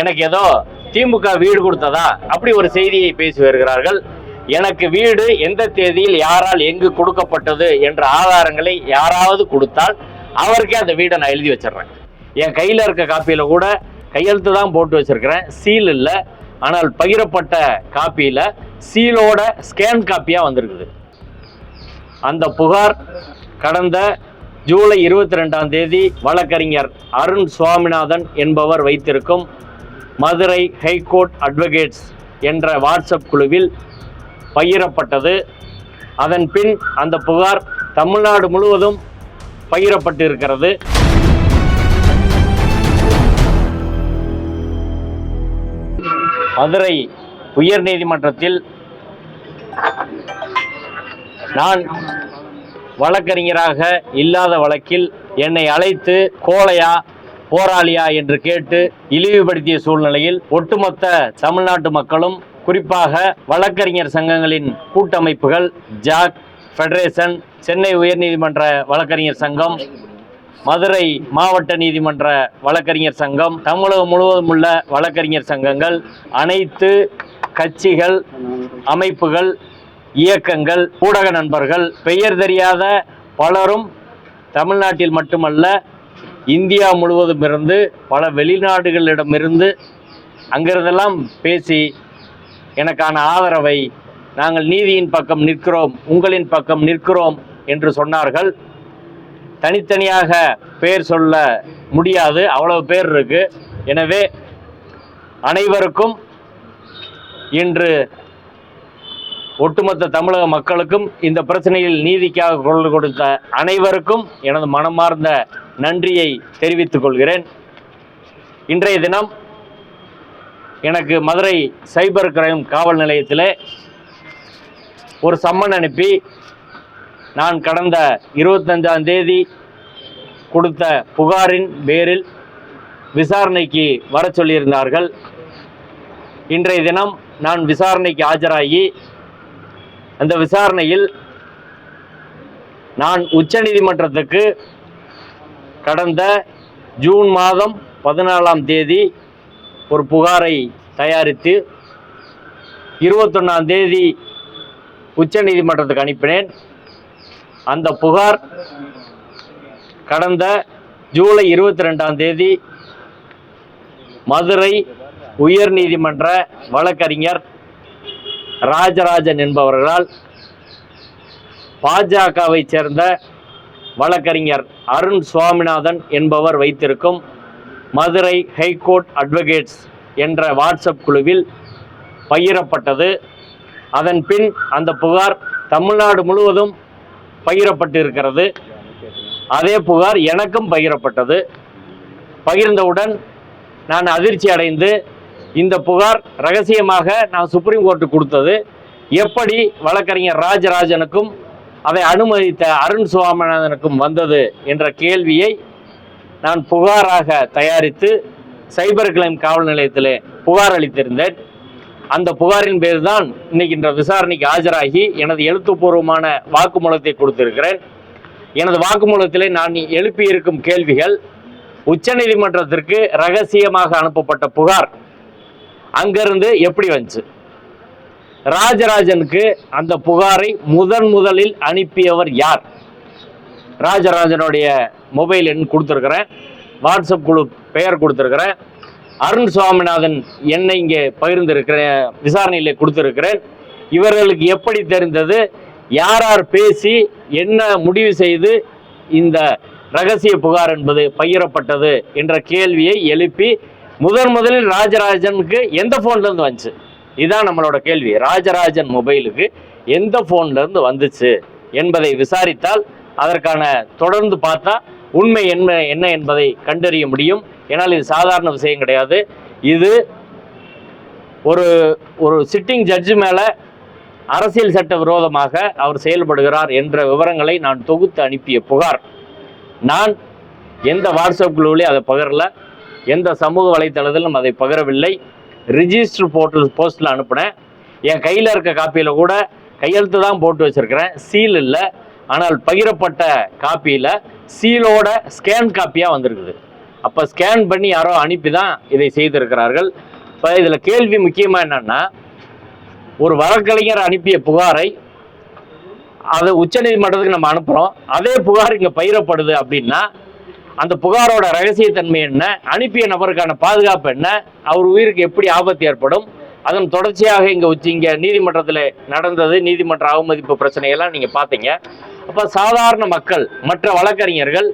எனக்கு ஏதோ திமுக வீடு கொடுத்ததா? அப்படி ஒரு செய்தியை பேசி வருகிறார்கள். எனக்கு வீடு எந்த தேதியில் யாரால் எங்கு கொடுக்கப்பட்டது என்ற ஆதாரங்களை யாராவது கொடுத்தால் அவருக்கே அந்த வீடை நான் எழுதி வச்சிடுறேன். என் கையில் இருக்க காப்பியில் கூட கையெழுத்து தான் போட்டு வச்சிருக்கிறேன். சீல் இல்லை. ஆனால் பகிரப்பட்ட காப்பியில் சீலோட ஸ்கேன் காப்பியாக வந்திருக்குது. அந்த புகார் கடந்த ஜூலை இருபத்தி ரெண்டாம் தேதி வழக்கறிஞர் அருண் சுவாமிநாதன் என்பவர் வைத்திருக்கும் மதுரை ஹைகோர்ட் அட்வொகேட்ஸ் என்ற வாட்ஸ்அப் குழுவில் பகிரப்பட்டது. அதன் பின் அந்த புகார் தமிழ்நாடு முழுவதும் பகிரப்பட்டிருக்கிறது. மதுரை உயர் நீதிமன்றத்தில் நான் வழக்கறிஞராக இல்லாத வழக்கில் என்னை அழைத்து கோலையா போராளியா என்று கேட்டு இழிவுபடுத்திய சூழ்நிலையில் ஒட்டுமொத்த தமிழ்நாட்டு மக்களும் குறிப்பாக வழக்கறிஞர் சங்கங்களின் கூட்டமைப்புகள் ஜாக் ஃபெடரேஷன் சென்னை உயர்நீதிமன்ற வழக்கறிஞர் சங்கம் மதுரை மாவட்ட நீதிமன்ற வழக்கறிஞர் சங்கம் தமிழகம் முழுவதும் உள்ள வழக்கறிஞர் சங்கங்கள் அனைத்து கட்சிகள் அமைப்புகள் இயக்கங்கள் ஊடக நண்பர்கள் பெயர் தெரியாத பலரும் தமிழ்நாட்டில் மட்டுமல்ல இந்தியா முழுவதும் இருந்து பல வெளிநாடுகளிடமிருந்து அங்கிருந்தெல்லாம் பேசி எனக்கான ஆதரவை நாங்கள் நீதியின் பக்கம் நிற்கிறோம் உங்களின் பக்கம் நிற்கிறோம் என்று சொன்னார்கள். தனித்தனியாக பேர் சொல்ல முடியாது அவ்வளவு பேர் இருக்கு. எனவே அனைவருக்கும் இன்று ஒட்டுமொத்த தமிழக மக்களுக்கும் இந்த பிரச்சனையில் நீதிக்காக குரல் கொடுத்த அனைவருக்கும் எனது மனமார்ந்த நன்றியை தெரிவித்துக் கொள்கிறேன். இன்றைய தினம் எனக்கு மதுரை சைபர் கிரைம் காவல் நிலையத்திலே ஒரு சம்மன் அனுப்பி நான் கடந்த இருபத்தஞ்சாம் தேதி கொடுத்த புகாரின் பேரில் விசாரணைக்கு வர சொல்லியிருந்தார்கள். இன்றைய தினம் நான் விசாரணைக்கு ஆஜராகி அந்த விசாரணையில் நான் உச்சநீதிமன்றத்துக்கு கடந்த ஜூன் மாதம் பதினாலாம் தேதி ஒரு புகாரை தயாரித்து இருபத்தொன்னாம் தேதி உச்சநீதிமன்றத்துக்கு அனுப்பினேன். அந்த புகார் கடந்த ஜூலை இருபத்தி ரெண்டாம் தேதி மதுரை உயர் நீதிமன்ற வழக்கறிஞர் ராஜராஜன் என்பவர்களால் பாஜகவை சேர்ந்த வழக்கறிஞர் அருண் சுவாமிநாதன் என்பவர் வைத்திருக்கும் மதுரை ஹைகோர்ட் அட்வொகேட்ஸ் என்ற வாட்ஸ்அப் குழுவில் பகிரப்பட்டது. அதன் பின் அந்த புகார் தமிழ்நாடு முழுவதும் பகிரப்பட்டிருக்கிறது. அதே புகார் எனக்கும் பகிரப்பட்டது. பகிர்ந்தவுடன் நான் அதிர்ச்சி அடைந்து இந்த புகார் ரகசியமாக நான் சுப்ரீம் கோர்ட்டு கொடுத்தது. எப்படி வழக்கறிஞர் ராஜராஜனுக்கும் அதை அனுமதித்த அருண் சுவாமிநாதனுக்கும் வந்தது என்ற கேள்வியை நான் புகாராக தயாரித்து சைபர் கிளைம் காவல் நிலையத்தில் புகார் அளித்திருந்தேன். அந்த புகாரின் பேர் தான் இன்னைக்கு இந்த விசாரணைக்கு ஆஜராகி எனது எழுத்துப்பூர்வமான வாக்குமூலத்தை கொடுத்திருக்கிறேன். எனது வாக்குமூலத்திலே நான் எழுப்பியிருக்கும் கேள்விகள் உச்சநீதிமன்றத்திற்கு ரகசியமாக அனுப்பப்பட்ட புகார். அங்கிருந்து எப்படி வந்துச்சு? ராஜராஜனுக்கு அந்த புகாரை முதன் முதலில் அனுப்பியவர் யார்? ராஜராஜனுடைய மொபைல் எண் கொடுத்துருக்குறேன். வாட்ஸ்அப் குழு பெயர் கொடுத்துருக்குறேன். அருண் சுவாமிநாதன் என்னை இங்கே பகிர்ந்திருக்கிறேன் விசாரணையிலே கொடுத்துருக்கிறேன். இவர்களுக்கு எப்படி தெரிந்தது? யார் யார் பேசி என்ன முடிவு செய்து இந்த ரகசிய புகார் என்பது பகிரப்பட்டது என்ற கேள்வியை எழுப்பி முதன் முதலில் ராஜராஜனுக்கு எந்த ஃபோன்லேருந்து வந்துச்சு? இதுதான் நம்மளோட கேள்வி. ராஜராஜன் மொபைலுக்கு எந்த ஃபோன்லேருந்து வந்துச்சு என்பதை விசாரித்தால் அதற்கான தொடர்ந்து பார்த்தா உண்மை என்ன என்ன என்பதை கண்டறிய முடியும். ஏன்னால் இது சாதாரண விஷயம் கிடையாது. இது ஒரு ஒரு சிட்டிங் ஜட்ஜு மேலே அரசியல் சட்ட விரோதமாக அவர் செயல்படுகிறார் என்ற விவரங்களை நான் தொகுத்து அனுப்பிய புகார். நான் எந்த வாட்ஸ்அப் குழுவிலையும் அதை பகிரல எந்த சமூக வலைத்தளத்திலும் அதை பகிரவில்லை. ரிஜிஸ்டர் போர்ட்டல் போஸ்ட்டில் அனுப்பினேன். என் கையில் இருக்க காப்பியில் கூட கையெழுத்து தான் போட்டு வச்சுருக்கிறேன். சீல் இல்லை. ஆனால் பகிரப்பட்ட காப்பியில் சீலோட ஸ்கேன் காப்பியாக வந்திருக்குது. அப்போ ஸ்கேன் பண்ணி யாரோ அனுப்பி தான் இதை செய்திருக்கிறார்கள். இப்போ இதில் கேள்வி முக்கியமாக என்னன்னா ஒரு வழக்கறிஞர் அனுப்பிய புகாரை அதை உச்சநீதிமன்றத்துக்கு நம்ம அனுப்புகிறோம் அதே புகார் இங்கே பயிரப்படுது அப்படின்னா அந்த புகாரோட ரகசியத்தன்மை என்ன? அனுப்பிய நபருக்கான பாதுகாப்பு என்ன? அவர் உயிருக்கு எப்படி ஆபத்து ஏற்படும்? அதன் தொடர்ச்சியாக இங்கே உச்சி இங்கே நீதிமன்றத்தில் நடந்தது நீதிமன்ற அவமதிப்பு பிரச்சனையெல்லாம் நீங்கள் பார்த்தீங்க. அப்போ சாதாரண மக்கள் மற்ற வழக்கறிஞர்கள்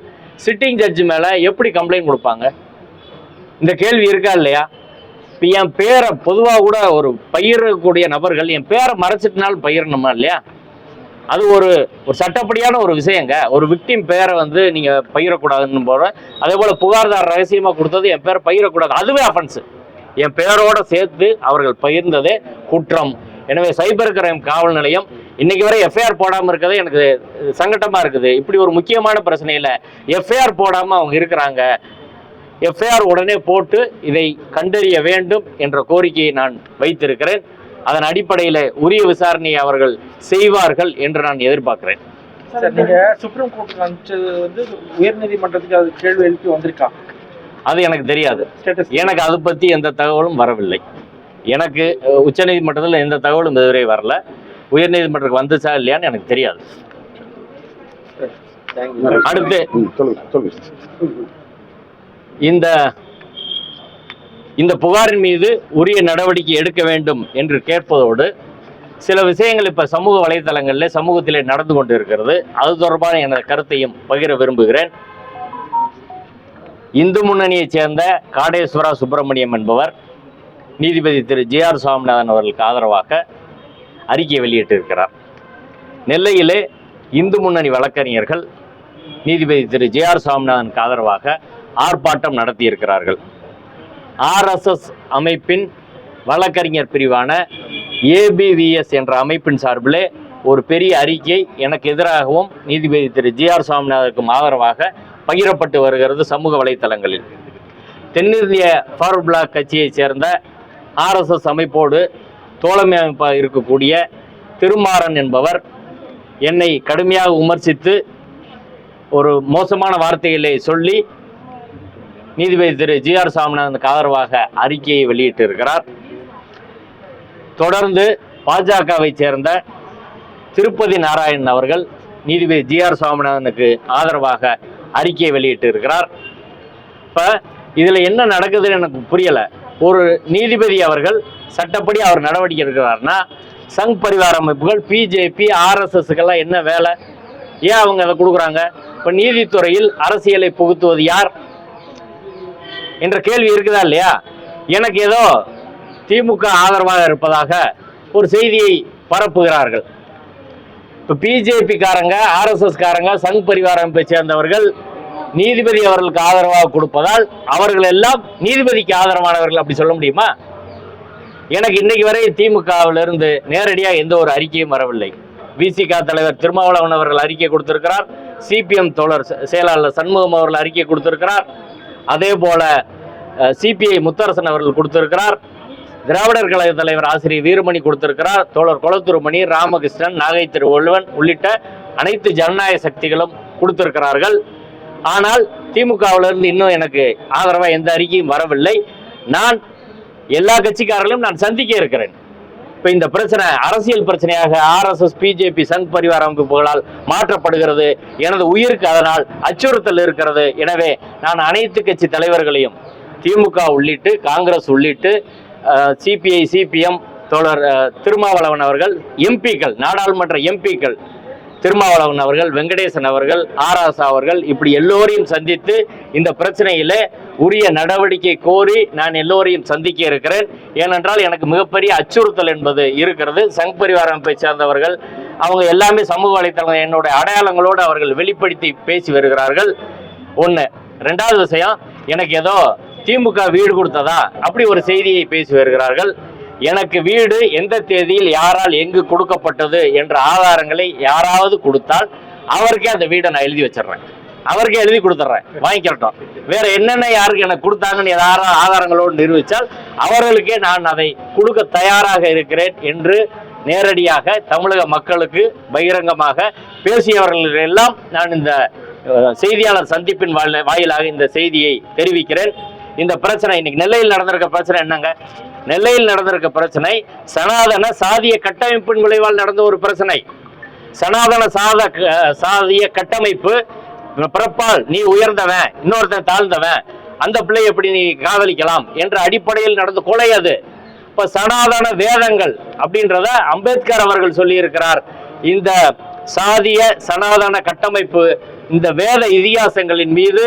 சிட்டிங் ஜட்ஜ் மேலே எப்படி கம்ப்ளைண்ட் கொடுப்பாங்க? இந்த கேள்வி இருக்கா இல்லையா? இப்போ என் பேரை பொதுவாக கூட ஒரு பயிரக்கூடிய நபர்கள் என் பேரை மறைச்சிட்டனாலும் பயிரணுமா இல்லையா? அது ஒரு ஒரு சட்டப்படியான ஒரு விஷயங்க. ஒரு விக்டிம் பேரை வந்து நீங்க பயிரக்கூடாதுன்னு போகிற அதே போல புகார்தார் ரகசியமா கொடுத்தது என் பேரை பயிரக்கூடாது அதுவே அஃபென்ஸ் என் பேரோட சேர்த்து அவர்கள் பகிர்ந்ததே குற்றம். எனவே சைபர் கிரைம் காவல் நிலையம் இன்னைக்கு வரை எஃப்ஐஆர் போடாமல் இருக்கிறது எனக்கு சங்கட்டமா இருக்குது. இப்படி ஒரு முக்கியமான பிரச்சனையில எஃப்ஐஆர் போடாம அவங்க இருக்கிறாங்க. எஃப்ஐஆர் உடனே போட்டு இதை கண்டறிய வேண்டும் என்ற கோரிக்கையை நான் வைத்திருக்கிறேன். அதன் அடிப்படையில் உரிய விசாரணையை அவர்கள் செய்வார்கள் என்று நான் எதிர்பார்க்கிறேன். சார் நீங்க சுப்ரீம் கோர்ட் அனுப்பிச்சது வந்து உயர் நீதிமன்றத்துக்கு அது கேள்வி எழுப்பி வந்திருக்கா? அது எனக்கு தெரியாது. ஸ்டேட்டஸ் எனக்கு அது பற்றி எந்த தகவலும் வரவில்லை. எனக்கு உச்சநீதிமன்றத்தில் எந்த தகவலும் இதுவரை வரல. உயர்நீதிமன்றத்துக்கு வந்துச்சா இல்லையான்னு எனக்கு தெரியாது. அடுத்து ம், சொல்லுங்க சொல்லுங்க. இந்த இந்த புகாரின் மீது உரிய நடவடிக்கை எடுக்க வேண்டும் என்று கேட்பதோடு சில விஷயங்கள் இப்போ சமூக வலைதளங்களில் சமூகத்திலே நடந்து கொண்டு இருக்கிறது அது தொடர்பான எனது கருத்தையும் பகிர விரும்புகிறேன். இந்து முன்னணியைச் சேர்ந்த காடேஸ்வரா சுப்பிரமணியம் என்பவர் நீதிபதி திரு. ஜே. ஆர். சுவாமிநாதன் அவர்களுக்கு ஆதரவாக அறிக்கை வெளியிட்டிருக்கிறார். நெல்லையிலே இந்து முன்னணி வழக்கறிஞர்கள் நீதிபதி திரு. ஜே. ஆர். சுவாமிநாதனுக்கு ஆதரவாக ஆர்ப்பாட்டம் நடத்தியிருக்கிறார்கள். ஆர்எஸ்எஸ் அமைப்பின் வழக்கறிஞர் பிரிவான ஏபிவிஎஸ் என்ற அமைப்பின் சார்பிலே ஒரு பெரிய அறிக்கை எனக்கு எதிராகவும் நீதிபதி திரு. ஜி. ஆர். சுவாமிநாதனுக்கும் ஆதரவாக பகிரப்பட்டு வருகிறது சமூக வலைத்தளங்களில். தென்னிந்திய ஃபார்வர்ட் பிளாக் கட்சியைச் சேர்ந்த ஆர்எஸ்எஸ் அமைப்போடு தோழமை அமைப்பாக இருக்கக்கூடிய திருமாறன் என்பவர் என்னை கடுமையாக விமர்சித்து ஒரு மோசமான வார்த்தைகளை சொல்லி நீதிபதி திரு ஜி ஆர் சாமிநாதனுக்கு ஆதரவாக அறிக்கையை வெளியிட்டிருக்கிறார். தொடர்ந்து பாஜகவை சேர்ந்த திருப்பதி நாராயணன் அவர்கள் நீதிபதி ஜி ஆர் சாமிநாதனுக்கு ஆதரவாக அறிக்கையை வெளியிட்டிருக்கிறார். இப்போ இதில் என்ன நடக்குதுன்னு எனக்கு புரியலை. ஒரு நீதிபதி அவர்கள் சட்டப்படி அவர் நடவடிக்கை எடுக்கிறார்னா சங் பரிவார அமைப்புகள் பிஜேபி ஆர்எஸ்எஸ்க்கெல்லாம் என்ன வேலை? ஏன் அவங்க அதை கொடுக்குறாங்க? இப்போ நீதித்துறையில் அரசியலை புகுத்துவது யார்? என்ற கேள்வி இருக்குதா இல்லையா? எனக்கு ஏதோ திமுக ஆதரவாக இருப்பதாக ஒரு செய்தியை பரப்புகிறார்கள். இப்போ பிஜேபி காரங்க ஆர்எஸ்எஸ் காரங்க சங் பரிவார அமைப்பை சேர்ந்தவர்கள் நீதிபதி அவர்களுக்கு ஆதரவாக கொடுப்பதால் அவர்கள் எல்லாம் நீதிபதிக்கு ஆதரவானவர்கள் அப்படி சொல்ல முடியுமா? எனக்கு இன்னைக்கு வரை திமுகவிலிருந்து நேரடியாக எந்த ஒரு அறிக்கையும் வரவில்லை. விசிக தலைவர் திருமாவளவன் அவர்கள் அறிக்கை கொடுத்திருக்கிறார். சிபிஎம் தோழர் செயலாளர் சண்முகம் அவர்கள் அறிக்கை கொடுத்திருக்கிறார். அதே போல சிபிஐ முத்தரசன் அவர்கள் கொடுத்திருக்கிறார். திராவிடர் கழக தலைவர் ஆசிரியர் வீரமணி கொடுத்திருக்கிறார். தோழர் குளத்துருமணி ராமகிருஷ்ணன் நாகை திருவள்ளுவன் உள்ளிட்ட அனைத்து ஜனநாயக சக்திகளும் கொடுத்திருக்கிறார்கள். ஆனால் திமுகவிலிருந்து இன்னும் எனக்கு ஆதரவாக எந்த அறிக்கையும் வரவில்லை. நான் எல்லா கட்சிக்காரர்களையும் நான் சந்திக்க இருக்கிறேன். இப்போ இந்த பிரச்சனை அரசியல் பிரச்சனையாக ஆர்எஸ்எஸ் பிஜேபி சங் பரிவார அமைப்புகளால் மாற்றப்படுகிறது. எனது உயிருக்கு அதனால் அச்சுறுத்தல் இருக்கிறது. எனவே நான் அனைத்து கட்சி தலைவர்களையும் திமுக உள்ளிட்டு காங்கிரஸ் உள்ளிட்டு சிபிஐ சிபிஎம் தோழர் திருமாவளவன் அவர்கள் எம்பிக்கள் நாடாளுமன்ற எம்பிக்கள் திருமாவளவன் அவர்கள் வெங்கடேசன் அவர்கள் ஆராசா அவர்கள் இப்படி எல்லோரையும் சந்தித்து இந்த பிரச்சனையில உரிய நடவடிக்கை கோரி நான் எல்லோரையும் சந்திக்க இருக்கிறேன். ஏனென்றால் எனக்கு மிகப்பெரிய அச்சுறுத்தல் என்பது இருக்கிறது. சங் பரிவார அமைப்பை சேர்ந்தவர்கள் அவங்க எல்லாமே சமூக வலைத்தளம் என்னுடைய அடையாளங்களோடு அவர்கள் வெளிப்படுத்தி பேசி வருகிறார்கள். ஒன்று ரெண்டாவது விஷயம் எனக்கு ஏதோ திமுக வீடு கொடுத்ததா? அப்படி ஒரு செய்தியை பேசி வருகிறார்கள். எனக்கு வீடு எந்த தேதியில் யாரால் எங்கு கொடுக்கப்பட்டது என்ற ஆதாரங்களை யாராவது கொடுத்தால் அவருக்கே அந்த வீடை நான் எழுதி வச்சிடுறேன். அவருக்கே எழுதி கொடுத்துட்றேன். வாங்கிக்கிறட்டும் வேற என்னென்ன யாருக்கு எனக்கு கொடுத்தாங்கன்னு ஏதாவது ஆதாரங்களோடு நிரூபித்தால் அவர்களுக்கே நான் அதை கொடுக்க தயாராக இருக்கிறேன் என்று நேரடியாக தமிழக மக்களுக்கு பகிரங்கமாக பேசியவர்கள் எல்லாம் நான் இந்த செய்தியாளர் சந்திப்பின் வாயிலாக இந்த செய்தியை தெரிவிக்கிறேன். இந்த பிரச்சனை இன்னைக்கு நெல்லையில் நடந்திருக்க பிரச்சனை என்னங்க? நெல்லையில் நடந்திருக்க பிரச்சனை சனாதன சாதிய கட்டமைப்பின் விளைவால் நடந்த ஒரு பிரச்சனை. சனாதன சாத சாதிய கட்டமைப்பு பிறப்பால் நீ உயர்ந்தவன் இன்னொருத்தன் தாழ்ந்தவன் அந்த பிள்ளை எப்படி நீ காதலிக்கலாம் என்ற அடிப்படையில் நடந்த கொலை அது. இப்ப சனாதன வேதங்கள் அப்படின்றத அம்பேத்கர் அவர்கள் சொல்லியிருக்கிறார். இந்த சாதிய சனாதன கட்டமைப்பு இந்த வேத இதிகாசங்களின் மீது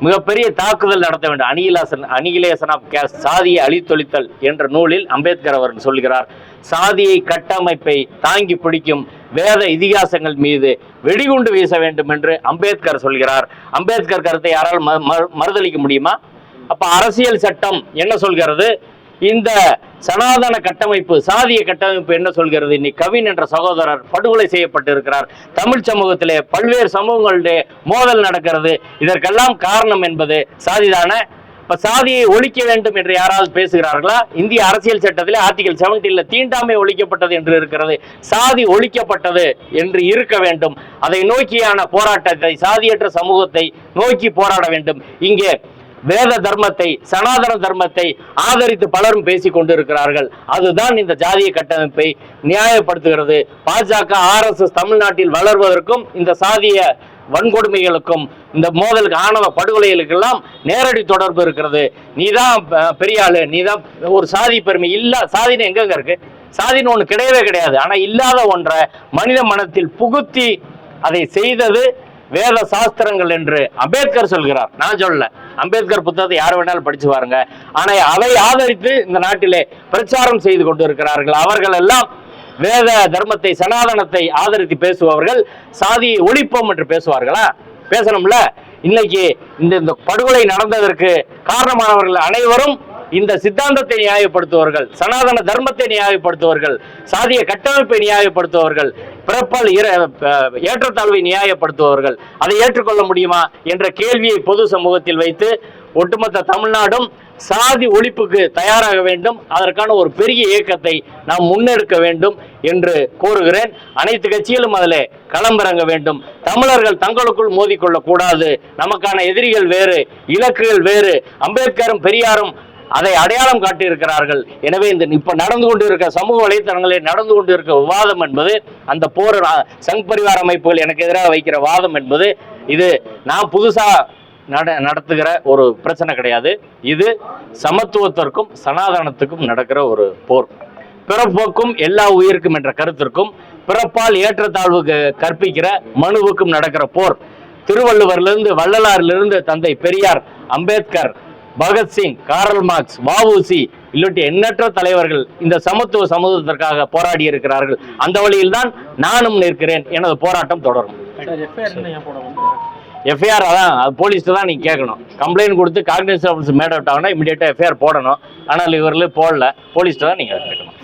மிகப்பெரிய தாக்குதல் நடத்த வேண்டும். அணியிலாசன் அனிகிலேசன் ஆஃப் கேஸ் சாதியை அழித்தொழித்தல் என்ற நூலில் அம்பேத்கர் அவர் சொல்கிறார். சாதியை கட்டமைப்பை தாங்கி பிடிக்கும் வேத இதிகாசங்கள் மீது வெடிகுண்டு வீச வேண்டும் என்று அம்பேத்கர் சொல்கிறார். அம்பேத்கர் கருத்தை யாரால் ம- மறுதலிக்க முடியுமா? அப்ப அரசியல் சட்டம் என்ன சொல்கிறது? இந்த சனாதன கட்டமைப்பு சாதிய கட்டமைப்பு என்ன சொல்கிறது? இன்னைக்கு கவின் என்ற சகோதரர் படுகொலை செய்யப்பட்டிருக்கிறார். தமிழ் சமூகத்திலே பல்வேறு சமூகங்களுடைய மோதல் நடக்கிறது. இதற்கெல்லாம் காரணம் என்பது சாதிதான? இப்ப சாதியை ஒழிக்க வேண்டும் என்று யாராவது பேசுகிறார்களா? இந்திய அரசியல் சட்டத்திலே ஆர்டிகல் செவன்டீன்ல தீண்டாமை ஒழிக்கப்பட்டது என்று இருக்கிறது. சாதி ஒழிக்கப்பட்டது என்று இருக்க வேண்டும். அதை நோக்கியான போராட்டத்தை சாதியற்ற சமூகத்தை நோக்கி போராட வேண்டும். இங்கே வேத தர்மத்தை சனாதன தர்மத்தை ஆதரித்து பலரும் பேசிக் கொண்டிருக்கிறார்கள். அதுதான் இந்த ஜாதிய கட்டமைப்பை நியாயப்படுத்துகிறது. பாஜக ஆர்எஸ்எஸ் தமிழ்நாட்டில் வளர்வதற்கும் இந்த சாதிய வன்கொடுமைகளுக்கும் இந்த மோதலுக்கு ஆணவ படுகொலைகளுக்கெல்லாம் நேரடி தொடர்பு இருக்கிறது. நீதான் அஹ், பெரிய ஆளு. நீதான் ஒரு சாதி பெருமை இல்ல சாதின்னு எங்கெங்க இருக்கு? சாதின்னு ஒண்ணு கிடையவே கிடையாது. ஆனா இல்லாத ஒன்றை மனித மனத்தில் புகுத்தி அதை செய்தது வேத சாஸ்திரங்கள் என்று அம்பேத்கர் சொல்கிறார். நான் சொல்ல அம்பேத்கர் புத்தகத்தை யார் வேணாலும் படிச்சு பாருங்க. ஆனா அதை ஆதரித்து இந்த நாட்டிலே பிரச்சாரம் செய்து கொண்டிருக்கிறார்கள். அவர்கள் எல்லாம் வேத தர்மத்தை சனாதனத்தை ஆதரித்து பேசுபவர்கள். சாதியை ஒழிப்போம் என்று பேசுவார்களா? பேசணும்ல? இன்னைக்கு இந்த இந்த படுகொலை நடந்ததற்கு காரணமானவர்கள் அனைவரும் இந்த சித்தாந்தத்தை நியாயப்படுத்துவர்கள் சனாதன தர்மத்தை நியாயப்படுத்துவர்கள் சாதிய கட்டமைப்பை நியாயப்படுத்துவர்கள் பிறப்பால் இர- ஏற்றத்தாழ்வை நியாயப்படுத்துபவர்கள் அதை ஏற்றுக்கொள்ள முடியுமா என்ற கேள்வியை பொது சமூகத்தில் வைத்து ஒட்டுமொத்த தமிழ்நாடும் சாதி ஒழிப்புக்கு தயாராக வேண்டும். அதற்கான ஒரு பெரிய இயக்கத்தை நாம் முன்னெடுக்க வேண்டும் என்று கோருகிறேன். அனைத்து கட்சிகளும் அதில் களமிறங்க வேண்டும். தமிழர்கள் தங்களுக்குள் மோதிக்கொள்ளக்கூடாது. நமக்கான எதிரிகள் வேறு இலக்குகள் வேறு. அம்பேத்கரும் பெரியாரும் அதை அடையாளம் காட்டியிருக்கிறார்கள். எனவே இந்த இப்ப நடந்து கொண்டிருக்க சமூக வலைத்தளங்களில் நடந்து கொண்டிருக்க விவாதம் என்பது அந்த போர் சங் பரிவார அமைப்புகள் எனக்கு எதிராக வைக்கிற வாதம் என்பது இது நான் புதுசா நட நடத்துகிற ஒரு பிரச்சனை கிடையாது. இது சமத்துவத்திற்கும் சனாதனத்துக்கும் நடக்கிற ஒரு போர். பிறப்போக்கும் எல்லா உயிருக்கும் என்ற கருத்திற்கும் பிறப்பால் ஏற்றத்தாழ்வுக்கு கற்பிக்கிற மனுவுக்கும் நடக்கிற போர். திருவள்ளுவரிலிருந்து வள்ளலாரிலிருந்து தந்தை பெரியார் அம்பேத்கர் பகத்சிங் காரல் மார்க்ஸ் வஉசி இல்லட்டு எண்ணற்ற தலைவர்கள் இந்த சமத்துவ சமூகத்திற்காக போராடி இருக்கிறார்கள் அந்த வழியில் தான் நானும் நிற்கிறேன் எனது போராட்டம் தொடரும். எஃப்ஐஆர் அதான் அது போலீஸ்ட்டு தான் நீங்கள் கேட்கணும். கம்ப்ளைண்ட் கொடுத்து காங்கிரஸ் ஆஃபீஸ் மேட் அவுட் ஆகுனா இமீடியட்டாக எஃப்ஐஆர் போடணும். ஆனால் இவர்கள் போடல போலீஸ்ட்டு தான் நீங்கள் கேட்கணும்.